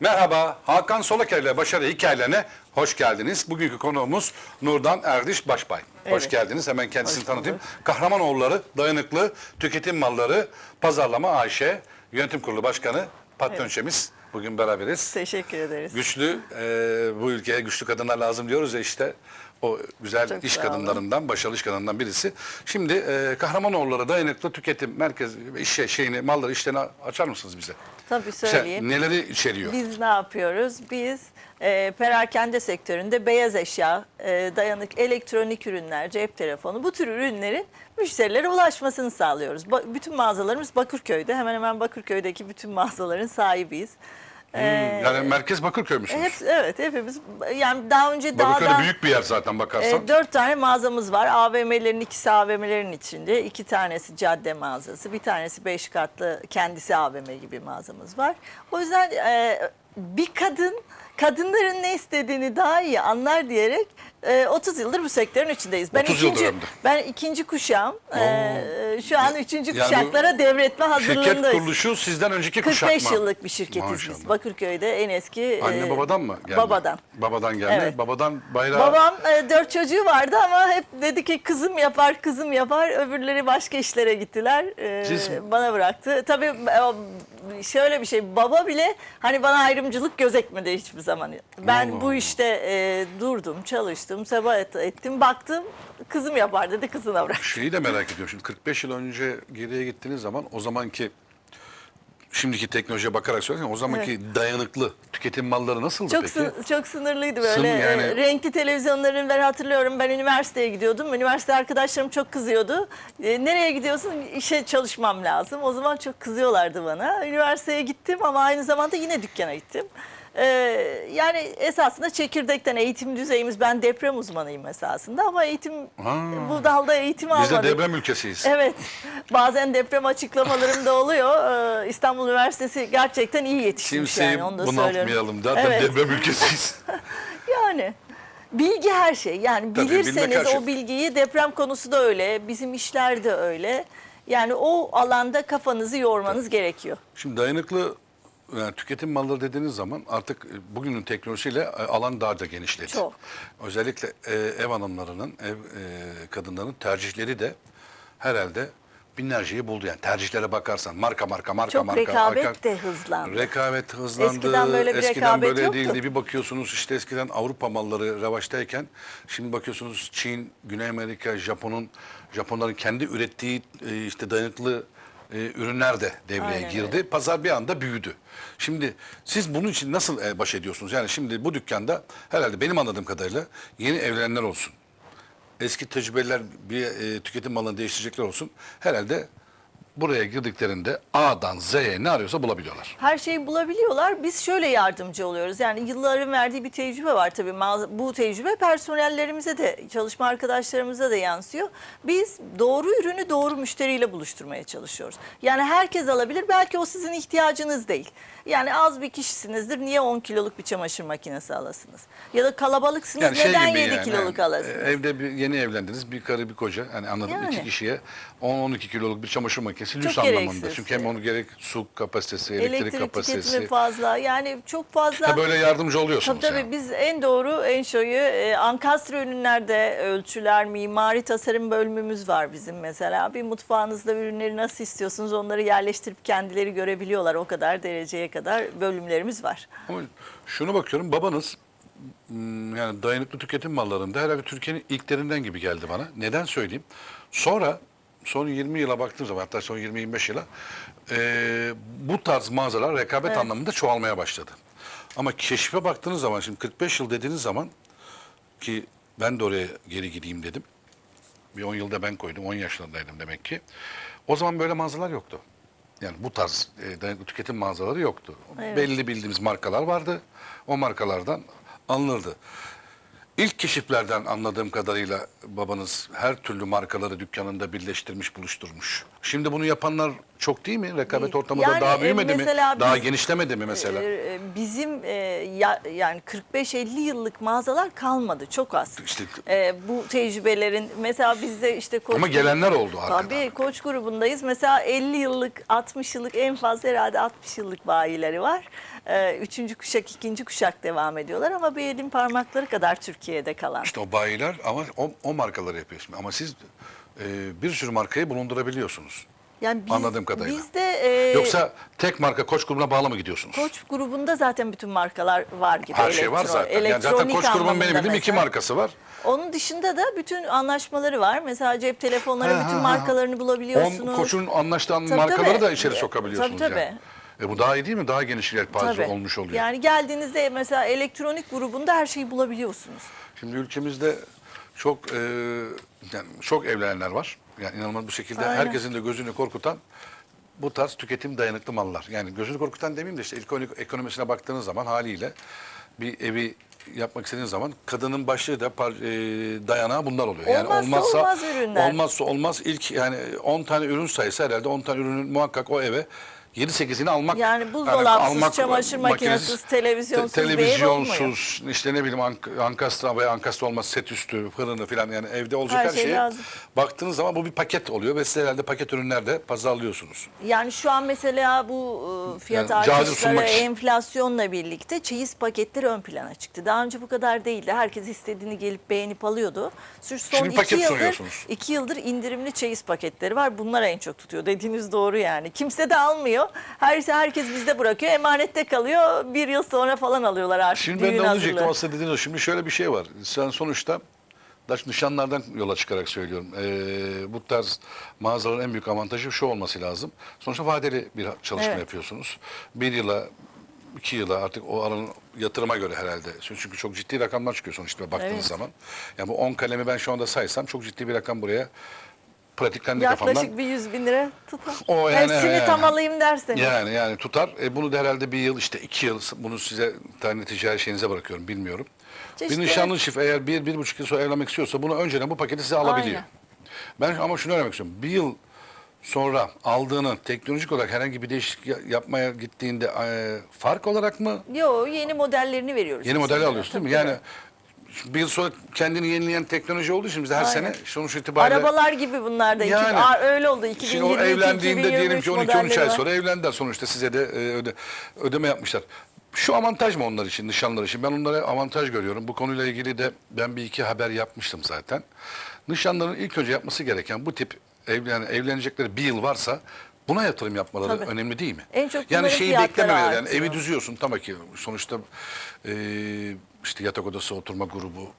Merhaba, Hakan Solaker ile Başarı Hikayelerine hoş geldiniz. Bugünkü konuğumuz Nurdan Erdiş Başbay. Hoş Evet. geldiniz. Hemen kendisini Hoş tanıtayım. bulduk. Kahramanoğulları, Dayanıklı, Tüketim Malları, Pazarlama AŞ, Yönetim Kurulu Başkanı Patronçemiz. Bugün beraberiz. Teşekkür ederiz. Güçlü, e, bu ülkeye güçlü kadınlar lazım diyoruz ya işte. O güzel Çok iş sağ olun. kadınlarından, başarılı iş kadınlarından birisi. Şimdi e, Kahramanoğulları Dayanıklı Tüketim Merkezi işe şeyini, malları işlerini açar mısınız bize? Tabii Mesela söyleyeyim. neleri içeriyor? Biz ne yapıyoruz? Biz e, perakende sektöründe beyaz eşya, e, dayanık elektronik ürünler, cep telefonu bu tür ürünlerin müşterilere ulaşmasını sağlıyoruz. Ba- bütün mağazalarımız Bakırköy'de. Hemen hemen Bakırköy'deki bütün mağazaların sahibiyiz. Hmm, E, yani merkez Bakırköy müsünüz? hep, evet hepimiz yani daha önce daha Bakırköy da büyük bir yer zaten bakarsan. E, dört tane mağazamız var. AVM'lerin ikisi AVM'lerin içinde. iki tanesi cadde mağazası. Bir tanesi beş katlı kendisi AVM gibi mağazamız var. O yüzden e, bir kadın kadınların ne istediğini daha iyi anlar diyerek e, 30 yıldır bu sektörün içindeyiz. Ben 30 yıldır ikinci, ben ikinci kuşağım. E, şu an üçüncü Yani kuşaklara devretme Şirket hazırlığındayız. kuruluşu sizden önceki kuşak 45 mı? yıllık bir şirketiz Maşallah. biz. Bakırköy'de en eski. Anne e, babadan mı geldi? Babadan. Babadan geldi. Evet. Babadan bayrağı... Babam e, dört çocuğu vardı ama hep dedi ki kızım yapar, kızım yapar. Öbürleri başka işlere gittiler. E, Siz- bana bıraktı. Tabii e, şöyle bir şey, baba bile hani bana ayrımcılık gözetmedi hiçbir zaman. Ben Allah bu işte e, durdum, çalıştım, sabah et- ettim, baktım kızım yapar dedi, kızına bırak. Şeyi de merak ediyorum. Şimdi 45 yıl önce geriye gittiğiniz zaman o zamanki şimdiki teknolojiye bakarak söylersen o zamanki dayanıklı tüketim malları nasıldı Çok peki? sı- çok sınırlıydı Sın- böyle. yani- e, renkli televizyonların ben hatırlıyorum. Ben üniversiteye gidiyordum. Üniversite arkadaşlarım çok kızıyordu. E, nereye gidiyorsun? İşe çalışmam lazım. O zaman çok kızıyorlardı bana. Üniversiteye gittim ama aynı zamanda yine dükkana gittim. E, yani esasında çekirdekten eğitim düzeyimiz ben deprem uzmanıyım esasında ama eğitim Ha. bu dalda eğitim Biz de almadım. deprem ülkesiyiz. Evet. Bazen deprem açıklamalarım da oluyor. Ee, İstanbul Üniversitesi gerçekten iyi yetiştirmiş Kimseyi yani onu da söylüyorum. bunaltmayalım. Zaten Evet. deprem ülkesiyiz. Yani bilgi her şey. Yani Tabii, bilmek bilirseniz her şey. o bilgiyi deprem konusu da öyle, bizim işler de öyle. Yani o alanda kafanızı yormanız gerekiyor. Şimdi dayanıklı yani tüketim malları dediğiniz zaman artık e, bugünün teknolojisiyle e, alan daha da genişledi. Çok. Özellikle e, ev hanımlarının, ev e, kadınlarının tercihleri de herhalde binlerceyi buldu. Yani tercihlere bakarsan marka marka marka Çok marka. rekabet arka- de hızlandı. Rekabet hızlandı. Eskiden böyle bir eskiden rekabet böyle yoktu. değildi. Bir bakıyorsunuz işte eskiden Avrupa malları revaçtayken şimdi bakıyorsunuz Çin, Güney Amerika, Japon'un Japonların kendi ürettiği e, işte dayanıklı e, ürünler de devreye Aynen girdi. Pazar bir anda büyüdü. Şimdi siz bunun için nasıl e, baş ediyorsunuz? Yani şimdi bu dükkanda herhalde benim anladığım kadarıyla yeni evlenenler olsun. Eski tecrübeler bir e, tüketim malını değiştirecekler olsun. Herhalde buraya girdiklerinde A'dan Z'ye ne arıyorsa bulabiliyorlar. Her şeyi bulabiliyorlar. Biz şöyle yardımcı oluyoruz. Yani yılların verdiği bir tecrübe var tabii. Bu tecrübe personellerimize de, çalışma arkadaşlarımıza da yansıyor. Biz doğru ürünü doğru müşteriyle buluşturmaya çalışıyoruz. Yani herkes alabilir. Belki o sizin ihtiyacınız değil. Yani az bir kişisinizdir. Niye 10 kiloluk bir çamaşır makinesi alasınız? Ya da kalabalıksınız. Neden 7 kiloluk yani, alasınız? e, Evde bir, yeni evlendiniz bir karı bir koca hani anladım Yani. iki kişiye 10-12 kiloluk bir çamaşır makinesi lüks Çok anlamında. gereksiz. Çünkü hem onu gerek su kapasitesi, elektrik, Elektrik kapasitesi. tüketimi fazla. Yani çok fazla. Ha, böyle yardımcı oluyorsunuz Tabii tabii yani. biz en doğru en şoyu e, ankastre ürünlerde ölçüler, mimari tasarım bölümümüz var bizim mesela. Bir mutfağınızda ürünleri nasıl istiyorsunuz onları yerleştirip kendileri görebiliyorlar. O kadar dereceye kadar bölümlerimiz var. Ama şunu bakıyorum babanız hmm, yani dayanıklı tüketim mallarında herhalde Türkiye'nin ilklerinden gibi geldi bana. Neden söyleyeyim? Sonra son 20 yıla baktığım zaman hatta son 20-25 yıla e, bu tarz mağazalar rekabet anlamında çoğalmaya başladı. Ama keşfe baktığınız zaman şimdi 45 yıl dediğiniz zaman ki ben de oraya geri gideyim dedim. Bir 10 yılda ben koydum. 10 yaşlarındaydım demek ki. O zaman böyle mağazalar yoktu. Yani bu tarz e, dayanıklı tüketim mağazaları yoktu. Evet. Belli bildiğimiz markalar vardı. O markalardan alınırdı. İlk keşiflerden anladığım kadarıyla babanız her türlü markaları dükkanında birleştirmiş, buluşturmuş. Şimdi bunu yapanlar çok değil mi? Rekabet ortamı da Yani, daha e, büyümedi mi? mesela Daha biz- genişlemedi mi mesela? E, Bizim e, ya- yani 45-50 yıllık mağazalar kalmadı. Çok az. İşte- E, bu tecrübelerin mesela bizde işte koç Ama gelenler oldu arkadan. Tabii koç grubundayız. Mesela 50 yıllık, 60 yıllık en fazla herhalde 60 yıllık bayileri var. e, üçüncü kuşak, ikinci kuşak devam ediyorlar ama bir elin parmakları kadar Türkiye'de kalan. İşte o bayiler ama o, o markaları yapıyorsun. Ama siz e, bir sürü markayı bulundurabiliyorsunuz. Yani biz, Anladığım kadarıyla. Biz de e, Yoksa tek marka koç grubuna bağlı mı gidiyorsunuz? Koç grubunda zaten bütün markalar var gibi. Her şey var zaten. Yani zaten koç grubun benim bildiğim iki markası var. Onun dışında da bütün anlaşmaları var. Mesela cep telefonları Ha, bütün ha, ha. markalarını bulabiliyorsunuz. On, koçun anlaştığı Tabii, markaları tabii. da içeri sokabiliyorsunuz Tabii, tabii. yani. E bu daha iyi değil mi? Daha geniş yelpaze Tabii. olmuş oluyor. Yani geldiğinizde mesela elektronik grubunda her şeyi bulabiliyorsunuz. Şimdi ülkemizde çok e, yani çok evlenenler var. Yani inanılmaz bir şekilde Aynen. herkesin de gözünü korkutan bu tarz tüketim dayanıklı mallar. Yani gözünü korkutan demeyeyim de işte ilk ekonomisine baktığınız zaman haliyle bir evi yapmak istediğiniz zaman kadının başlığı da par, e, dayanağı bunlar oluyor. yani Olmazsa olmaz ürünler. Olmazsa olmaz ilk yani 10 tane ürün sayısı herhalde 10 tane ürünün muhakkak o eve 7-8'ini almak. Yani buzdolapsız, almak- çamaşır makinesiz, te- televizyonsuz olmuyor. televizyonsuz, işte ne bileyim ank- ankastra veya ankastra olmaz set üstü, fırını falan yani evde olacak Her her, şey şeye lazım. baktığınız zaman bu bir paket oluyor ve siz herhalde paket ürünlerde pazarlıyorsunuz. Yani şu an mesela bu e, fiyat Yani artışları, enflasyonla birlikte çeyiz paketleri ön plana çıktı. Daha önce bu kadar değildi. Herkes istediğini gelip beğenip alıyordu. Sırf son Şimdi iki yıldır, iki yıldır indirimli çeyiz paketleri var. Bunlar en çok tutuyor. Dediğiniz doğru yani. Kimse de almıyor. Her, herkes bizde bırakıyor. Emanette kalıyor. Bir yıl sonra falan alıyorlar artık. Şimdi ben de onu diyecektim aslında dediğiniz o. Şimdi şöyle bir şey var. Sen sonuçta nişanlardan yola çıkarak söylüyorum. Ee, bu tarz mağazaların en büyük avantajı şu olması lazım. Sonuçta vadeli bir çalışma Evet. yapıyorsunuz. Bir yıla, iki yıla artık o aranın yatırıma göre herhalde. Çünkü çünkü çok ciddi rakamlar çıkıyor sonuçta baktığınız Evet. zaman. Yani bu 10 kalemi ben şu anda saysam çok ciddi bir rakam buraya pratiklendi kafamdan. Yaklaşık bir 100 bin lira tutar. O yani, Hepsini yani. tam alayım derseniz. Yani yani tutar. E, bunu da herhalde bir yıl işte iki yıl bunu size tane ticari şeyinize bırakıyorum bilmiyorum. Çeşitli- Bir nişanlı çift eğer bir, bir buçuk yıl sonra evlenmek istiyorsa bunu önceden bu paketi size alabiliyor. Ben ama şunu öğrenmek istiyorum. Bir yıl sonra aldığını teknolojik olarak herhangi bir değişiklik ya- yapmaya gittiğinde e, fark olarak mı? Yo yeni modellerini veriyoruz. Yeni modeli alıyorsun değil mi? Tabii, Yani bir yıl sonra kendini yenileyen teknoloji olduğu için biz her Aynen. sene sonuç itibariyle... Arabalar gibi bunlar da. İki- Yani. Aa, öyle oldu. Şimdi o 2022, evlendiğinde diyelim ki 12-13 modelleri ay sonra evlendiler sonuçta size de e, öde, ödeme yapmışlar. Şu avantaj mı onlar için, nişanlılar için? Ben onlara avantaj görüyorum. Bu konuyla ilgili de ben bir iki haber yapmıştım zaten. Nişanların ilk önce yapması gereken bu tip ev, yani evlenecekleri bir yıl varsa buna yatırım yapmaları Tabii. önemli değil mi? En çok yani şeyi beklememeleri. Yani evi düzüyorsun tamam ki sonuçta e, işte yatak odası, oturma grubu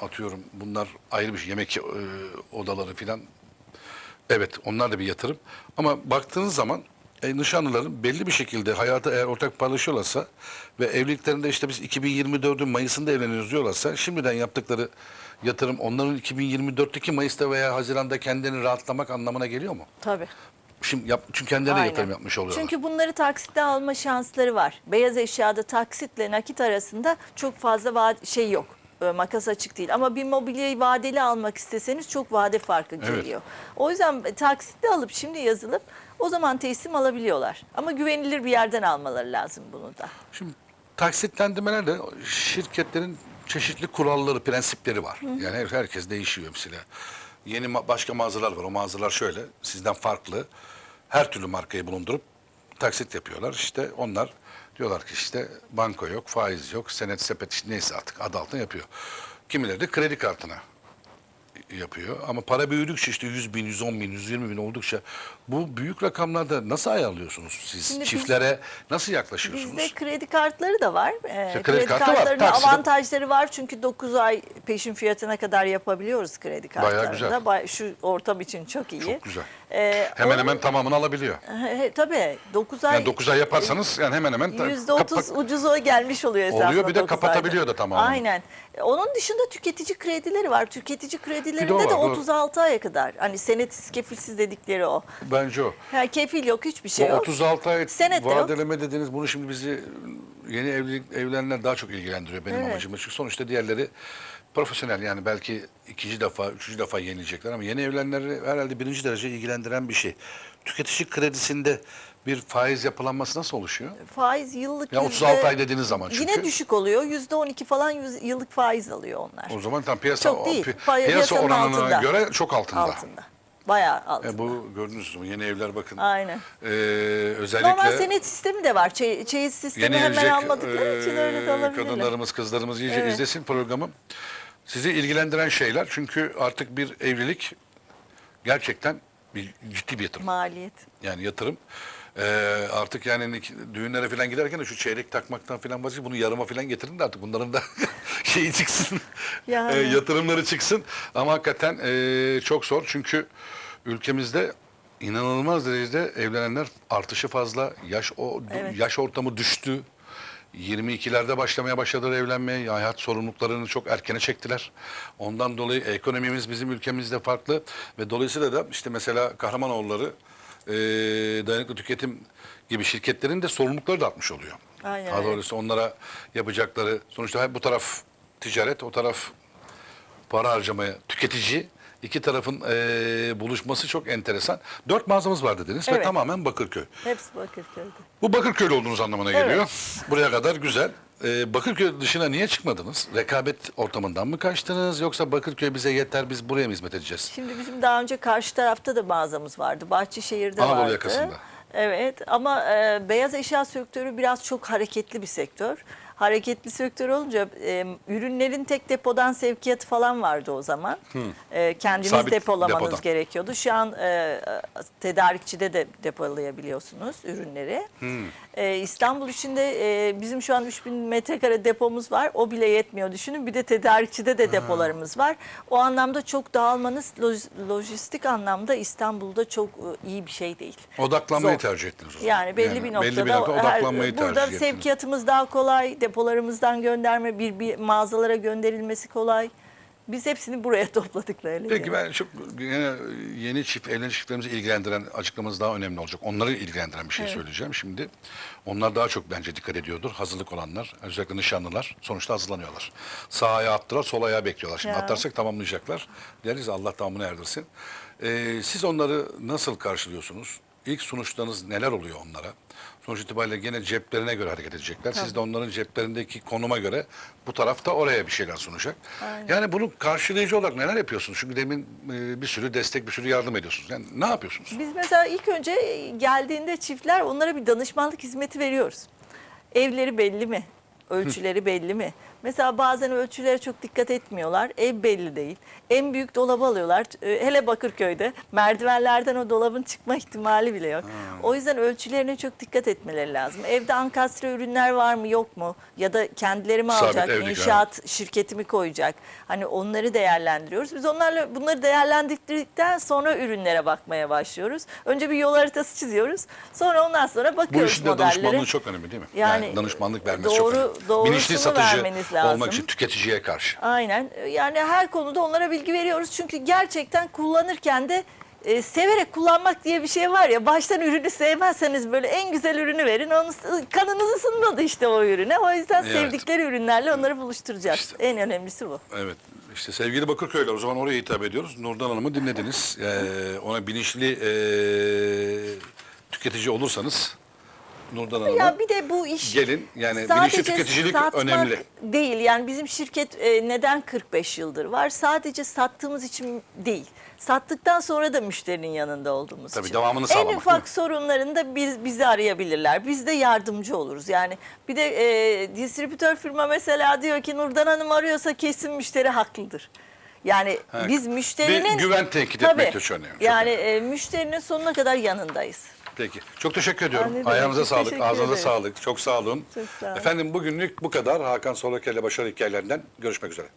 atıyorum. Bunlar ayrı bir şey. Yemek e, odaları filan Evet onlar da bir yatırım. Ama baktığınız zaman e, nişanlıların belli bir şekilde hayatı eğer ortak paylaşıyorlarsa ve evliliklerinde işte biz 2024'ün Mayıs'ında evleniyoruz diyorlarsa şimdiden yaptıkları yatırım onların 2024'teki Mayıs'ta veya Haziran'da kendini rahatlamak anlamına geliyor mu? Tabii. Şimdi yap, çünkü kendileri de Aynen. yatırım yapmış oluyorlar. Çünkü bunları taksitle alma şansları var. Beyaz eşyada taksitle nakit arasında çok fazla va- şey yok. Ee, Makas açık değil. Ama bir mobilyayı vadeli almak isteseniz çok vade farkı Evet. geliyor. O yüzden taksitle alıp şimdi yazılıp o zaman teslim alabiliyorlar. Ama güvenilir bir yerden almaları lazım bunu da. Şimdi taksitlendirmelerde şirketlerin çeşitli kuralları, prensipleri var. Yani her- herkes değişiyor mesela. Yeni ma- başka mağazalar var. O mağazalar şöyle, sizden farklı. Her türlü markayı bulundurup taksit yapıyorlar. İşte onlar diyorlar ki işte banko yok, faiz yok, senet sepet işte neyse artık adı altına yapıyor. Kimileri de kredi kartına yapıyor. Ama para büyüdükçe işte 100 bin, 110 bin, 120 bin oldukça bu büyük rakamlarda nasıl ayarlıyorsunuz siz? Şimdi biz- Çiftlere nasıl yaklaşıyorsunuz? Bizde kredi kartları da var. Ee, İşte kredi, kredi kartı var, kartlarının takside- avantajları var çünkü 9 ay peşin fiyatına kadar yapabiliyoruz kredi kartlarında. güzel. Bay- Şu ortam için çok iyi. Çok güzel. Ee, Hemen hemen tamamını alabiliyor. He, tabii 9 ay Yani 9 ay yaparsanız yani hemen hemen ta- Yüzde otuz kapak- ucuz o gelmiş oluyor esasında. Oluyor, bir de dokuz kapatabiliyor ayda. da tamamen. Aynen. E, Onun dışında tüketici kredileri var. Tüketici kredilerinde o de var, doğru. 36 aya kadar. Hani senetsiz kefilsiz dedikleri o. bence o. Yani kefil yok hiçbir Bu şey yok. 36 ay Senet de yok. vadeleme dediğiniz bunu şimdi bizi yeni evlilik evlenenler daha çok ilgilendiriyor benim Evet. amacım. Çünkü sonuçta diğerleri profesyonel yani belki ikinci defa, üçüncü defa yenilecekler ama yeni evlenenleri herhalde birinci derece ilgilendiren bir şey. Tüketici kredisinde bir faiz yapılanması nasıl oluşuyor? Faiz yıllık Ya yüzde- 36 ay dediğiniz zaman çünkü. Yine düşük oluyor. Yüzde 12 falan yüz- yıllık faiz alıyor onlar. O zaman tam piyasa, Çok değil. pi- Pay- piyasa piyasanın oranına altında. göre çok altında. Altında. Bayağı altında. E, bu gördünüz mü? Yeni evler bakın. Aynen. Ee, özellikle Normal senet sistemi de var. Çey, çeyiz sistemi yeni hemen evlilik almadıkları için öyle de e, alabilirler. kadınlarımız, kızlarımız iyice Evet. izlesin programı. Sizi ilgilendiren şeyler çünkü artık bir evlilik gerçekten bir ciddi bir yatırım. Maliyet. Yani yatırım. Ee, artık yani düğünlere falan giderken de şu çeyrek takmaktan falan vazgeçin. Bunu yarıma falan getirin de artık bunların da şeyi çıksın. Yani. Ee, yatırımları çıksın. Ama hakikaten ee, çok zor. Çünkü ülkemizde inanılmaz derecede evlenenler artışı fazla. Yaş o Evet. yaş ortamı düştü. 22'lerde başlamaya başladılar evlenmeye. Hayat sorumluluklarını çok erkene çektiler. Ondan dolayı ekonomimiz bizim ülkemizde farklı ve dolayısıyla da işte mesela Kahramanoğulları e, dayanıklı tüketim gibi şirketlerin de sorumlulukları da artmış oluyor. Aynen Daha doğrusu onlara yapacakları sonuçta hep bu taraf ticaret, o taraf para harcamaya tüketici. İki tarafın e, buluşması çok enteresan. Dört mağazamız var dediniz ve Evet. tamamen Bakırköy. Hepsi Bakırköy'de. Bu Bakırköylü olduğunuz anlamına Evet. geliyor. Buraya kadar güzel. Ee, Bakırköy dışına niye çıkmadınız? Rekabet ortamından mı kaçtınız yoksa Bakırköy bize yeter biz buraya mı hizmet edeceğiz? Şimdi bizim daha önce karşı tarafta da mağazamız vardı. Bahçeşehir'de Anadolu vardı. yakasında. Evet ama e, beyaz eşya sektörü biraz çok hareketli bir sektör. Hareketli sektör olunca e, ürünlerin tek depodan sevkiyatı falan vardı o zaman. E, kendiniz Sabit depolamanız depodan. gerekiyordu. Şu an e, tedarikçide de depolayabiliyorsunuz ürünleri. E, İstanbul içinde e, bizim şu an 3000 metrekare depomuz var. O bile yetmiyor düşünün. Bir de tedarikçide de depolarımız var. O anlamda çok dağılmanız loj- lojistik anlamda İstanbul'da çok e, iyi bir şey değil. Odaklanmayı Zor. tercih ettiniz o zaman. Yani belli bir noktada belli bir noktada her- odaklanmayı burada tercih ettiniz. sevkiyatımız daha kolay, depolarımızdan gönderme bir, bir mağazalara gönderilmesi kolay. Biz hepsini buraya topladık böyle. Peki ben çok yine yeni çift evlenen çiftlerimizi ilgilendiren açıklamanız daha önemli olacak. Onları ilgilendiren bir şey söyleyeceğim şimdi. Onlar daha çok bence dikkat ediyordur. Hazırlık olanlar, özellikle nişanlılar sonuçta hazırlanıyorlar. Sağ ayağı attılar, sol ayağı bekliyorlar. Şimdi Ya. atlarsak tamamlayacaklar. Deriz Allah tamamını erdirsin. Ee, siz onları nasıl karşılıyorsunuz? İlk sonuçlarınız neler oluyor onlara? Sonuç itibariyle gene ceplerine göre hareket edecekler. Siz de onların ceplerindeki konuma göre bu tarafta oraya bir şeyler sunacak. Yani bunu karşılayıcı olarak neler yapıyorsunuz? Çünkü demin e, bir sürü destek, bir sürü yardım ediyorsunuz. Yani ne yapıyorsunuz? Biz mesela ilk önce geldiğinde çiftler onlara bir danışmanlık hizmeti veriyoruz. Evleri belli mi? Ölçüleri belli mi? Mesela bazen ölçülere çok dikkat etmiyorlar. Ev belli değil. En büyük dolabı alıyorlar. Ee, Hele Bakırköy'de merdivenlerden o dolabın çıkma ihtimali bile yok. O yüzden ölçülerine çok dikkat etmeleri lazım. Evde ankastre ürünler var mı yok mu? Ya da kendileri mi Sabit alacak? evlilik, İnşaat şirketi mi koyacak? Hani onları değerlendiriyoruz. Biz onlarla bunları değerlendirdikten sonra ürünlere bakmaya başlıyoruz. Önce bir yol haritası çiziyoruz. Sonra ondan sonra Bu bakıyoruz işin de danışmanlığı çok önemli değil mi? Yani, Yani, danışmanlık vermesi doğru- çok önemli. doğrusunu Bilinçli satıcı vermeniz lazım. olmak için tüketiciye karşı. Aynen. Yani her konuda onlara bilgi veriyoruz. Çünkü gerçekten kullanırken de e, severek kullanmak diye bir şey var ya. Baştan ürünü sevmezseniz böyle en güzel ürünü verin. Onu kanınız ısınmadı işte o ürüne. O yüzden Evet. sevdikleri ürünlerle onları buluşturacağız. İşte. En önemlisi bu. Evet. İşte sevgili Bakırköy'ler o zaman oraya hitap ediyoruz. Nurdan Hanım'ı dinlediniz. Ee, ona bilinçli ee, tüketici olursanız Nurdan Hanım'a Ya bir de bu iş gelin. Yani bilinçli tüketicilik satmak önemli. değil. Yani bizim şirket e, neden 45 yıldır var? Sadece sattığımız için değil. Sattıktan sonra da müşterinin yanında olduğumuz Tabii için. devamını En sağlamak, değil ufak sorunlarında biz bizi arayabilirler. Biz de yardımcı oluruz. Yani bir de e, distribütör firma mesela diyor ki Nurdan Hanım arıyorsa kesin müşteri haklıdır. Yani Ha, biz müşterinin bir güven Tabii. etmek de çok önemli. Yani e, müşterinin sonuna kadar yanındayız. Peki. Çok teşekkür ediyorum. Ayağınıza sağlık, teşekkür ağzınıza sağlık. Çok sağ olun. Çok sağ olun. Efendim bugünlük bu kadar. Hakan Solakel ile Başarı Hikayelerinden görüşmek üzere.